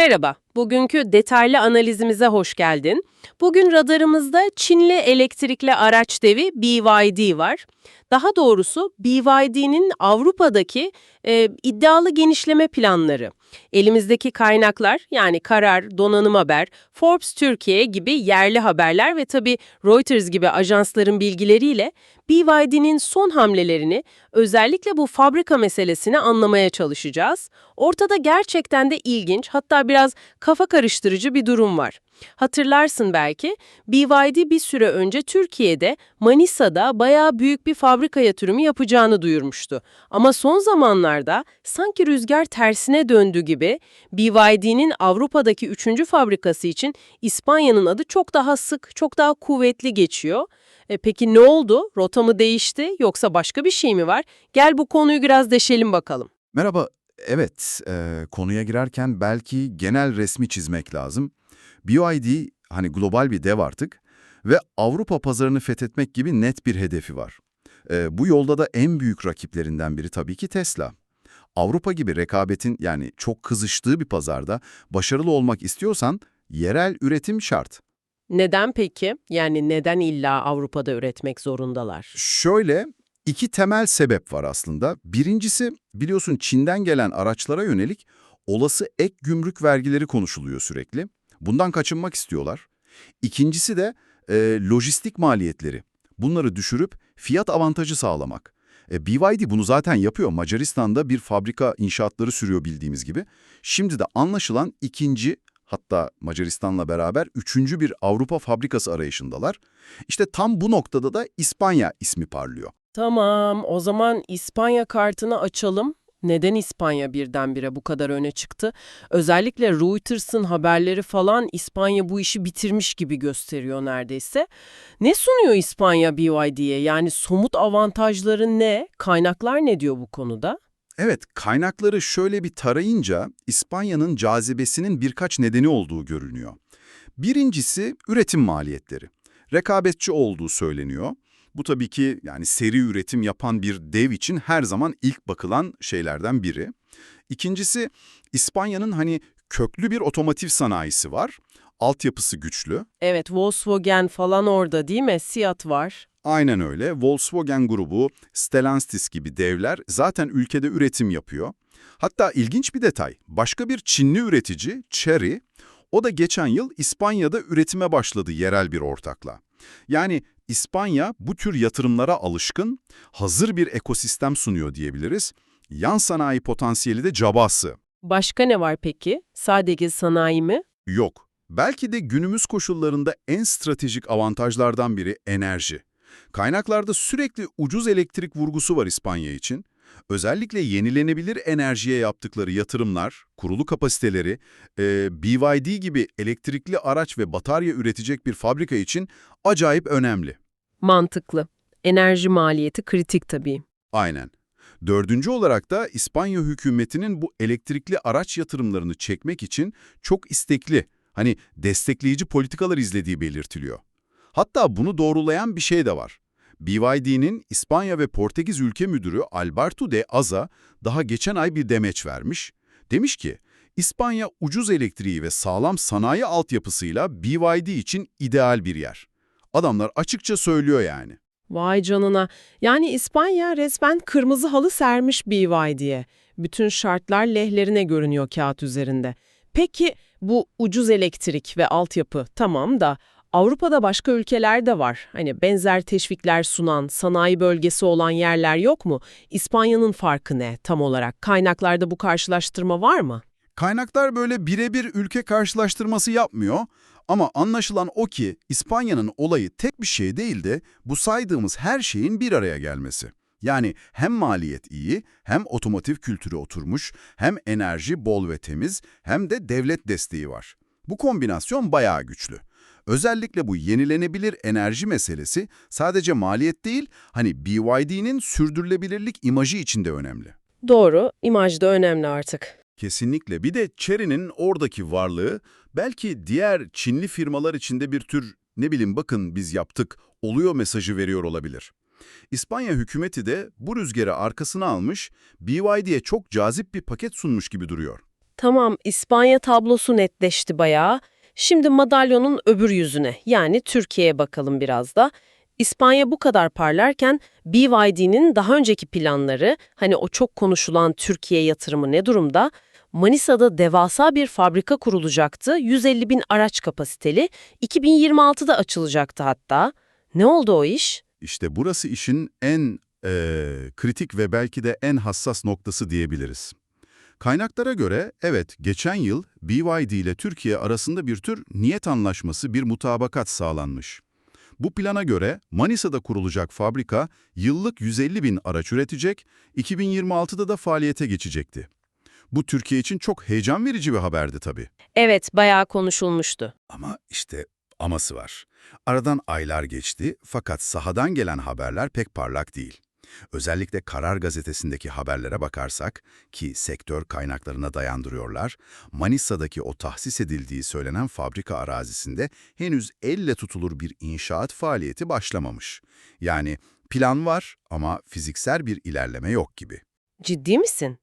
Merhaba, bugünkü detaylı analizimize hoş geldin. Bugün radarımızda Çinli elektrikli araç devi BYD var. Daha doğrusu BYD'nin Avrupa'daki e, iddialı genişleme planları. Elimizdeki kaynaklar yani Karar, Donanım Haber, Forbes Türkiye gibi yerli haberler ve tabii Reuters gibi ajansların bilgileriyle BYD'nin son hamlelerini, özellikle bu fabrika meselesini anlamaya çalışacağız. Ortada gerçekten de ilginç, hatta biraz kafa karıştırıcı bir durum var. Hatırlarsın belki, BYD bir süre önce Türkiye'de, Manisa'da bayağı büyük bir fabrika yatırımı yapacağını duyurmuştu. Ama son zamanlarda sanki rüzgar tersine döndü gibi BYD'nin Avrupa'daki üçüncü fabrikası için İspanya'nın adı çok daha sık, çok daha kuvvetli geçiyor. E peki ne oldu? Rota mı değişti yoksa başka bir şey mi var? Gel bu konuyu biraz deşelim bakalım. Merhaba, evet e, konuya girerken belki genel resmi çizmek lazım. BYD hani global bir dev artık ve Avrupa pazarını fethetmek gibi net bir hedefi var. E, bu yolda da en büyük rakiplerinden biri tabii ki Tesla. Avrupa gibi rekabetin yani çok kızıştığı bir pazarda başarılı olmak istiyorsan yerel üretim şart. Neden peki? Yani neden illa Avrupa'da üretmek zorundalar? Şöyle iki temel sebep var aslında. Birincisi biliyorsun Çin'den gelen araçlara yönelik olası ek gümrük vergileri konuşuluyor sürekli. Bundan kaçınmak istiyorlar. İkincisi de e, lojistik maliyetleri. Bunları düşürüp fiyat avantajı sağlamak. E, BYD bunu zaten yapıyor. Macaristan'da bir fabrika inşaatları sürüyor bildiğimiz gibi. Şimdi de anlaşılan ikinci hatta Macaristan'la beraber üçüncü bir Avrupa fabrikası arayışındalar. İşte tam bu noktada da İspanya ismi parlıyor. Tamam, o zaman İspanya kartını açalım. Neden İspanya birdenbire bu kadar öne çıktı? Özellikle Reuters'ın haberleri falan İspanya bu işi bitirmiş gibi gösteriyor neredeyse. Ne sunuyor İspanya BYD'ye? Yani somut avantajları ne? Kaynaklar ne diyor bu konuda? Evet, kaynakları şöyle bir tarayınca İspanya'nın cazibesinin birkaç nedeni olduğu görünüyor. Birincisi üretim maliyetleri. Rekabetçi olduğu söyleniyor. Bu tabii ki yani seri üretim yapan bir dev için her zaman ilk bakılan şeylerden biri. İkincisi İspanya'nın hani köklü bir otomotiv sanayisi var. Altyapısı güçlü. Evet, Volkswagen falan orada değil mi? Seat var. Aynen öyle. Volkswagen grubu, Stellantis gibi devler zaten ülkede üretim yapıyor. Hatta ilginç bir detay, başka bir Çinli üretici, Chery, o da geçen yıl İspanya'da üretime başladı yerel bir ortakla. Yani İspanya bu tür yatırımlara alışkın, hazır bir ekosistem sunuyor diyebiliriz. Yan sanayi potansiyeli de cabası. Başka ne var peki? Sadece sanayi mi? Yok. Belki de günümüz koşullarında en stratejik avantajlardan biri enerji. Kaynaklarda sürekli ucuz elektrik vurgusu var İspanya için. Özellikle yenilenebilir enerjiye yaptıkları yatırımlar, kurulu kapasiteleri, e, BYD gibi elektrikli araç ve batarya üretecek bir fabrika için acayip önemli. Mantıklı. Enerji maliyeti kritik tabii. Aynen. Dördüncü olarak da İspanya hükümetinin bu elektrikli araç yatırımlarını çekmek için çok istekli, hani destekleyici politikalar izlediği belirtiliyor. Hatta bunu doğrulayan bir şey de var. BYD'nin İspanya ve Portekiz ülke müdürü Alberto de Aza daha geçen ay bir demeç vermiş. Demiş ki, İspanya ucuz elektriği ve sağlam sanayi altyapısıyla BYD için ideal bir yer. Adamlar açıkça söylüyor yani. Vay canına. Yani İspanya resmen kırmızı halı sermiş BYD'ye. Bütün şartlar lehlerine görünüyor kağıt üzerinde. Peki bu ucuz elektrik ve altyapı tamam da Avrupa'da başka ülkeler de var. Hani benzer teşvikler sunan, sanayi bölgesi olan yerler yok mu? İspanya'nın farkı ne tam olarak? Kaynaklarda bu karşılaştırma var mı? Kaynaklar böyle birebir ülke karşılaştırması yapmıyor ama anlaşılan o ki İspanya'nın olayı tek bir şey değil de bu saydığımız her şeyin bir araya gelmesi. Yani hem maliyet iyi, hem otomotiv kültürü oturmuş, hem enerji bol ve temiz, hem de devlet desteği var. Bu kombinasyon bayağı güçlü. Özellikle bu yenilenebilir enerji meselesi sadece maliyet değil, hani BYD'nin sürdürülebilirlik imajı için de önemli. Doğru, imaj da önemli artık. Kesinlikle. Bir de Chery'nin oradaki varlığı belki diğer Çinli firmalar içinde bir tür ne bileyim bakın biz yaptık, oluyor mesajı veriyor olabilir. İspanya hükümeti de bu rüzgarı arkasına almış, BYD'ye çok cazip bir paket sunmuş gibi duruyor. Tamam, İspanya tablosu netleşti bayağı. Şimdi madalyonun öbür yüzüne, yani Türkiye'ye bakalım biraz da. İspanya bu kadar parlarken BYD'nin daha önceki planları, hani o çok konuşulan Türkiye yatırımı ne durumda? Manisa'da devasa bir fabrika kurulacaktı, 150 bin araç kapasiteli, 2026'da açılacaktı hatta. Ne oldu o iş? İşte burası işin en eee, kritik ve belki de en hassas noktası diyebiliriz. Kaynaklara göre evet geçen yıl BYD ile Türkiye arasında bir tür niyet anlaşması, bir mutabakat sağlanmış. Bu plana göre Manisa'da kurulacak fabrika yıllık 150 bin araç üretecek, 2026'da da faaliyete geçecekti. Bu Türkiye için çok heyecan verici bir haberdi tabii. Evet, bayağı konuşulmuştu. Ama işte aması var. Aradan aylar geçti fakat sahadan gelen haberler pek parlak değil. Özellikle Karar Gazetesi'ndeki haberlere bakarsak ki sektör kaynaklarına dayandırıyorlar, Manisa'daki o tahsis edildiği söylenen fabrika arazisinde henüz elle tutulur bir inşaat faaliyeti başlamamış. Yani plan var ama fiziksel bir ilerleme yok gibi. Ciddi misin?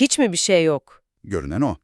Hiç mi bir şey yok? Görünen o.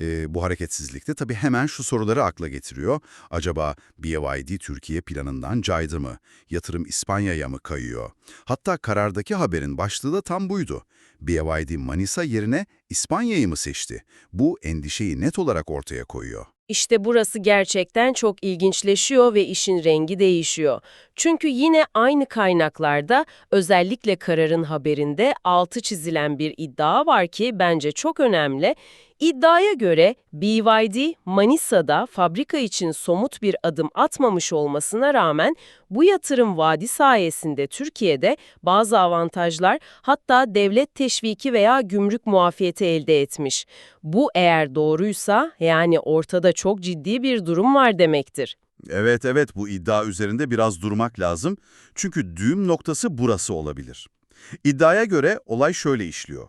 Ee, bu hareketsizlikte tabii hemen şu soruları akla getiriyor. Acaba BYD Türkiye planından caydı mı? Yatırım İspanya'ya mı kayıyor? Hatta karardaki haberin başlığı da tam buydu. BYD Manisa yerine İspanya'yı mı seçti? Bu endişeyi net olarak ortaya koyuyor. İşte burası gerçekten çok ilginçleşiyor ve işin rengi değişiyor. Çünkü yine aynı kaynaklarda özellikle kararın haberinde altı çizilen bir iddia var ki bence çok önemli. İddiaya göre BYD Manisa'da fabrika için somut bir adım atmamış olmasına rağmen bu yatırım vaadi sayesinde Türkiye'de bazı avantajlar hatta devlet teşviki veya gümrük muafiyeti elde etmiş. Bu eğer doğruysa yani ortada çok ciddi bir durum var demektir. Evet evet bu iddia üzerinde biraz durmak lazım. Çünkü düğüm noktası burası olabilir. İddiaya göre olay şöyle işliyor.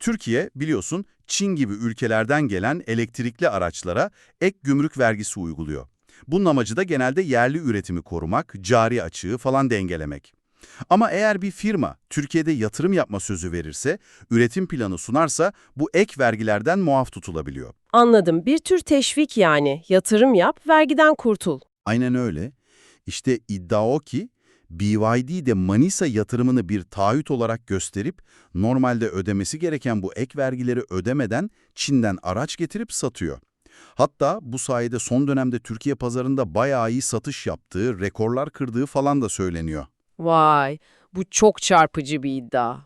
Türkiye biliyorsun Çin gibi ülkelerden gelen elektrikli araçlara ek gümrük vergisi uyguluyor. Bunun amacı da genelde yerli üretimi korumak, cari açığı falan dengelemek. Ama eğer bir firma Türkiye'de yatırım yapma sözü verirse, üretim planı sunarsa bu ek vergilerden muaf tutulabiliyor. Anladım. Bir tür teşvik yani. Yatırım yap, vergiden kurtul. Aynen öyle. İşte iddia o ki BYD de Manisa yatırımını bir taahhüt olarak gösterip normalde ödemesi gereken bu ek vergileri ödemeden Çin'den araç getirip satıyor. Hatta bu sayede son dönemde Türkiye pazarında bayağı iyi satış yaptığı, rekorlar kırdığı falan da söyleniyor. Vay, bu çok çarpıcı bir iddia.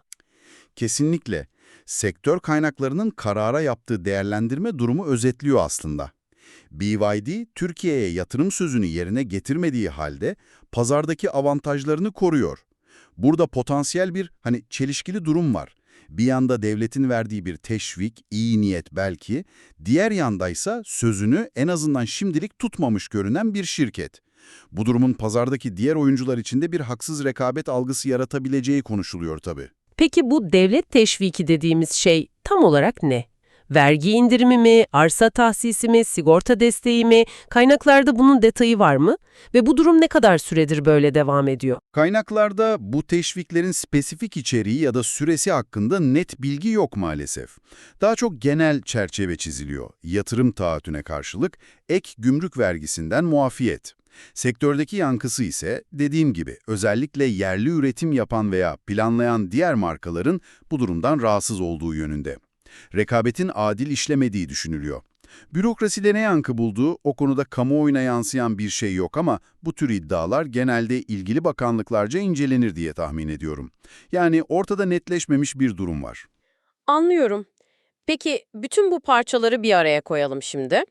Kesinlikle. Sektör kaynaklarının karara yaptığı değerlendirme durumu özetliyor aslında. BYD, Türkiye'ye yatırım sözünü yerine getirmediği halde pazardaki avantajlarını koruyor. Burada potansiyel bir hani çelişkili durum var. Bir yanda devletin verdiği bir teşvik, iyi niyet belki, diğer yandaysa sözünü en azından şimdilik tutmamış görünen bir şirket. Bu durumun pazardaki diğer oyuncular için de bir haksız rekabet algısı yaratabileceği konuşuluyor tabii. Peki bu devlet teşviki dediğimiz şey tam olarak ne? Vergi indirimi mi, arsa tahsisi mi, sigorta desteği mi? Kaynaklarda bunun detayı var mı? Ve bu durum ne kadar süredir böyle devam ediyor? Kaynaklarda bu teşviklerin spesifik içeriği ya da süresi hakkında net bilgi yok maalesef. Daha çok genel çerçeve çiziliyor. Yatırım taahhütüne karşılık ek gümrük vergisinden muafiyet. Sektördeki yankısı ise dediğim gibi özellikle yerli üretim yapan veya planlayan diğer markaların bu durumdan rahatsız olduğu yönünde. Rekabetin adil işlemediği düşünülüyor. Bürokraside ne yankı bulduğu o konuda kamuoyuna yansıyan bir şey yok ama bu tür iddialar genelde ilgili bakanlıklarca incelenir diye tahmin ediyorum. Yani ortada netleşmemiş bir durum var. Anlıyorum. Peki bütün bu parçaları bir araya koyalım şimdi.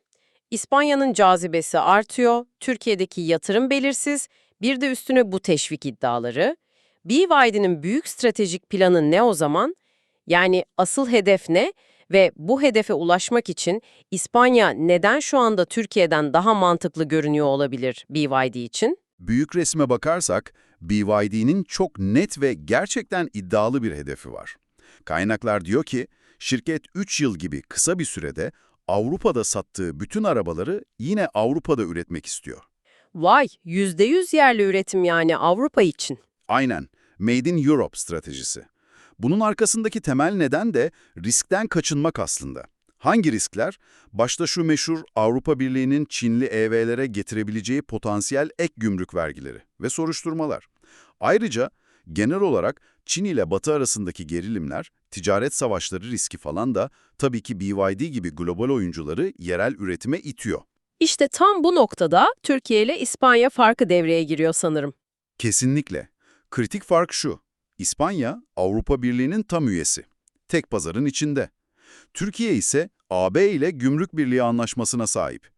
İspanya'nın cazibesi artıyor, Türkiye'deki yatırım belirsiz, bir de üstüne bu teşvik iddiaları. BYD'nin büyük stratejik planı ne o zaman? Yani asıl hedef ne? Ve bu hedefe ulaşmak için İspanya neden şu anda Türkiye'den daha mantıklı görünüyor olabilir BYD için? Büyük resme bakarsak BYD'nin çok net ve gerçekten iddialı bir hedefi var. Kaynaklar diyor ki şirket 3 yıl gibi kısa bir sürede Avrupa'da sattığı bütün arabaları yine Avrupa'da üretmek istiyor. Vay, %100 yerli üretim yani Avrupa için. Aynen, Made in Europe stratejisi. Bunun arkasındaki temel neden de riskten kaçınmak aslında. Hangi riskler? Başta şu meşhur Avrupa Birliği'nin Çinli EV'lere getirebileceği potansiyel ek gümrük vergileri ve soruşturmalar. Ayrıca genel olarak Çin ile Batı arasındaki gerilimler, ticaret savaşları riski falan da tabii ki BYD gibi global oyuncuları yerel üretime itiyor. İşte tam bu noktada Türkiye ile İspanya farkı devreye giriyor sanırım. Kesinlikle. Kritik fark şu. İspanya, Avrupa Birliği'nin tam üyesi. Tek pazarın içinde. Türkiye ise AB ile Gümrük Birliği anlaşmasına sahip.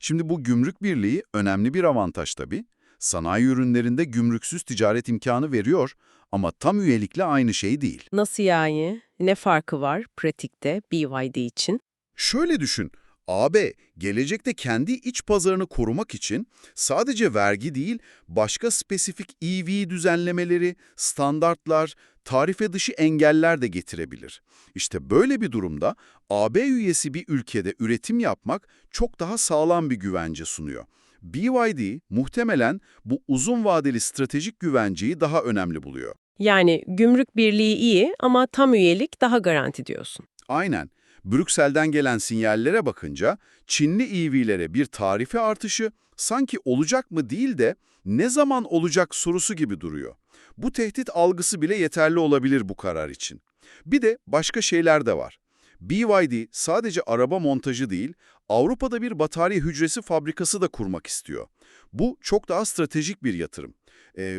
Şimdi bu Gümrük Birliği önemli bir avantaj tabii. Sanayi ürünlerinde gümrüksüz ticaret imkanı veriyor ama tam üyelikle aynı şey değil. Nasıl yani? Ne farkı var pratikte BYD için? Şöyle düşün, AB gelecekte kendi iç pazarını korumak için sadece vergi değil, başka spesifik EV düzenlemeleri, standartlar, tarife dışı engeller de getirebilir. İşte böyle bir durumda AB üyesi bir ülkede üretim yapmak çok daha sağlam bir güvence sunuyor. BYD muhtemelen bu uzun vadeli stratejik güvenceyi daha önemli buluyor. Yani gümrük birliği iyi ama tam üyelik daha garanti diyorsun. Aynen. Brüksel'den gelen sinyallere bakınca Çinli EV'lere bir tarife artışı sanki olacak mı değil de ne zaman olacak sorusu gibi duruyor. Bu tehdit algısı bile yeterli olabilir bu karar için. Bir de başka şeyler de var. BYD sadece araba montajı değil, Avrupa'da bir batarya hücresi fabrikası da kurmak istiyor. Bu çok daha stratejik bir yatırım.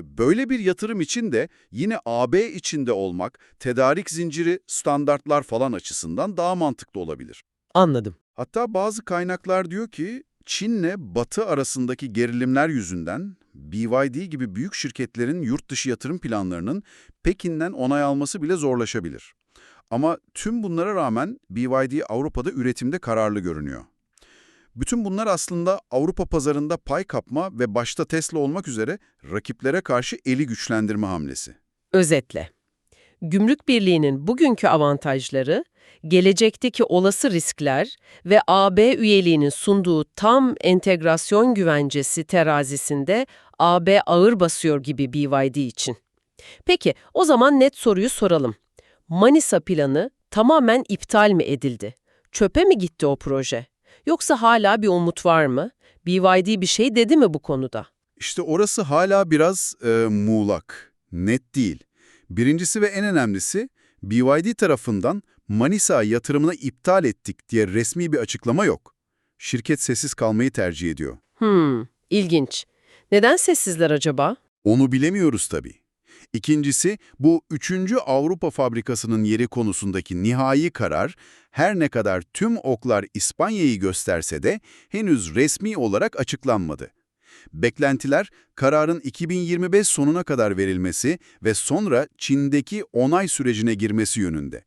Böyle bir yatırım için de yine AB içinde olmak, tedarik zinciri, standartlar falan açısından daha mantıklı olabilir. Anladım. Hatta bazı kaynaklar diyor ki Çin'le Batı arasındaki gerilimler yüzünden BYD gibi büyük şirketlerin yurt dışı yatırım planlarının Pekin'den onay alması bile zorlaşabilir. Ama tüm bunlara rağmen BYD Avrupa'da üretimde kararlı görünüyor. Bütün bunlar aslında Avrupa pazarında pay kapma ve başta Tesla olmak üzere rakiplere karşı eli güçlendirme hamlesi. Özetle. Gümrük Birliği'nin bugünkü avantajları, gelecekteki olası riskler ve AB üyeliğinin sunduğu tam entegrasyon güvencesi terazisinde AB ağır basıyor gibi BYD için. Peki, o zaman net soruyu soralım. Manisa planı tamamen iptal mi edildi? Çöpe mi gitti o proje? Yoksa hala bir umut var mı? BYD bir şey dedi mi bu konuda? İşte orası hala biraz e, muğlak, net değil. Birincisi ve en önemlisi BYD tarafından Manisa yatırımını iptal ettik diye resmi bir açıklama yok. Şirket sessiz kalmayı tercih ediyor. Hmm, ilginç. Neden sessizler acaba? Onu bilemiyoruz tabii. İkincisi, bu üçüncü Avrupa fabrikasının yeri konusundaki nihai karar, her ne kadar tüm oklar İspanya'yı gösterse de henüz resmi olarak açıklanmadı. Beklentiler, kararın 2025 sonuna kadar verilmesi ve sonra Çin'deki onay sürecine girmesi yönünde.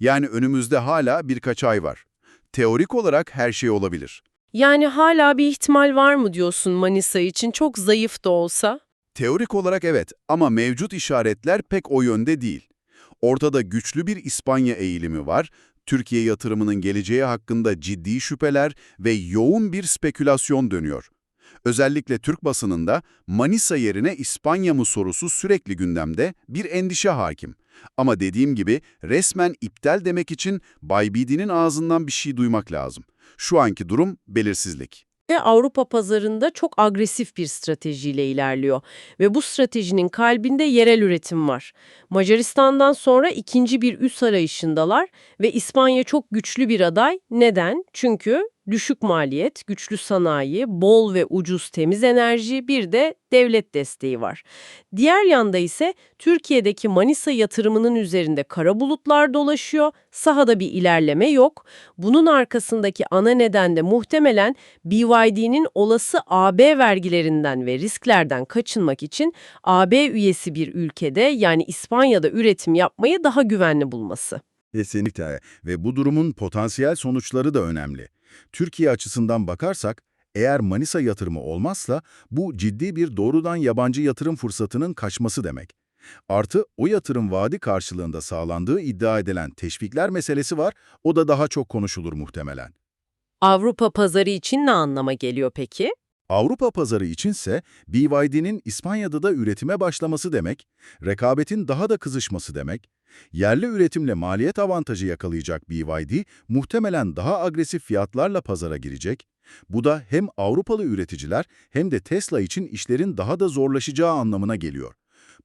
Yani önümüzde hala birkaç ay var. Teorik olarak her şey olabilir. Yani hala bir ihtimal var mı diyorsun Manisa için çok zayıf da olsa? Teorik olarak evet ama mevcut işaretler pek o yönde değil. Ortada güçlü bir İspanya eğilimi var, Türkiye yatırımının geleceği hakkında ciddi şüpheler ve yoğun bir spekülasyon dönüyor. Özellikle Türk basınında Manisa yerine İspanya mı sorusu sürekli gündemde, bir endişe hakim. Ama dediğim gibi resmen iptal demek için Bay Bidi'nin ağzından bir şey duymak lazım. Şu anki durum belirsizlik. Ve Avrupa pazarında çok agresif bir stratejiyle ilerliyor. Ve bu stratejinin kalbinde yerel üretim var. Macaristan'dan sonra ikinci bir üs arayışındalar ve İspanya çok güçlü bir aday. Neden? Çünkü düşük maliyet, güçlü sanayi, bol ve ucuz temiz enerji, bir de devlet desteği var. Diğer yanda ise Türkiye'deki Manisa yatırımının üzerinde kara bulutlar dolaşıyor, sahada bir ilerleme yok. Bunun arkasındaki ana neden de muhtemelen BYD'nin olası AB vergilerinden ve risklerden kaçınmak için AB üyesi bir ülkede yani İspanya'da üretim yapmayı daha güvenli bulması. Kesinlikle ve bu durumun potansiyel sonuçları da önemli. Türkiye açısından bakarsak, eğer Manisa yatırımı olmazsa bu ciddi bir doğrudan yabancı yatırım fırsatının kaçması demek. Artı o yatırım vaadi karşılığında sağlandığı iddia edilen teşvikler meselesi var, o da daha çok konuşulur muhtemelen. Avrupa pazarı için ne anlama geliyor peki? Avrupa pazarı içinse BYD'nin İspanya'da da üretime başlaması demek, rekabetin daha da kızışması demek, Yerli üretimle maliyet avantajı yakalayacak BYD muhtemelen daha agresif fiyatlarla pazara girecek. Bu da hem Avrupalı üreticiler hem de Tesla için işlerin daha da zorlaşacağı anlamına geliyor.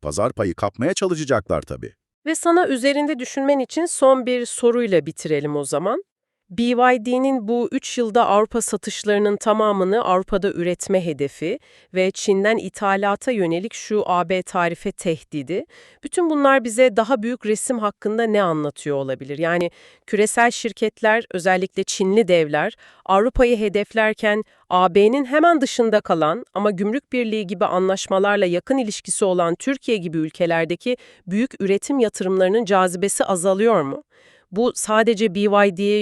Pazar payı kapmaya çalışacaklar tabii. Ve sana üzerinde düşünmen için son bir soruyla bitirelim o zaman. BYD'nin bu 3 yılda Avrupa satışlarının tamamını Avrupa'da üretme hedefi ve Çin'den ithalata yönelik şu AB tarife tehdidi, bütün bunlar bize daha büyük resim hakkında ne anlatıyor olabilir? Yani küresel şirketler, özellikle Çinli devler, Avrupa'yı hedeflerken AB'nin hemen dışında kalan ama gümrük birliği gibi anlaşmalarla yakın ilişkisi olan Türkiye gibi ülkelerdeki büyük üretim yatırımlarının cazibesi azalıyor mu? Bu sadece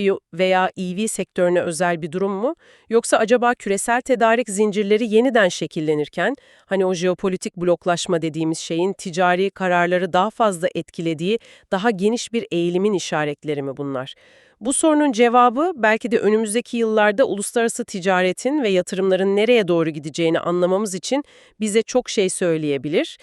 yo- veya EV sektörüne özel bir durum mu? Yoksa acaba küresel tedarik zincirleri yeniden şekillenirken, hani o jeopolitik bloklaşma dediğimiz şeyin ticari kararları daha fazla etkilediği daha geniş bir eğilimin işaretleri mi bunlar? Bu sorunun cevabı belki de önümüzdeki yıllarda uluslararası ticaretin ve yatırımların nereye doğru gideceğini anlamamız için bize çok şey söyleyebilir.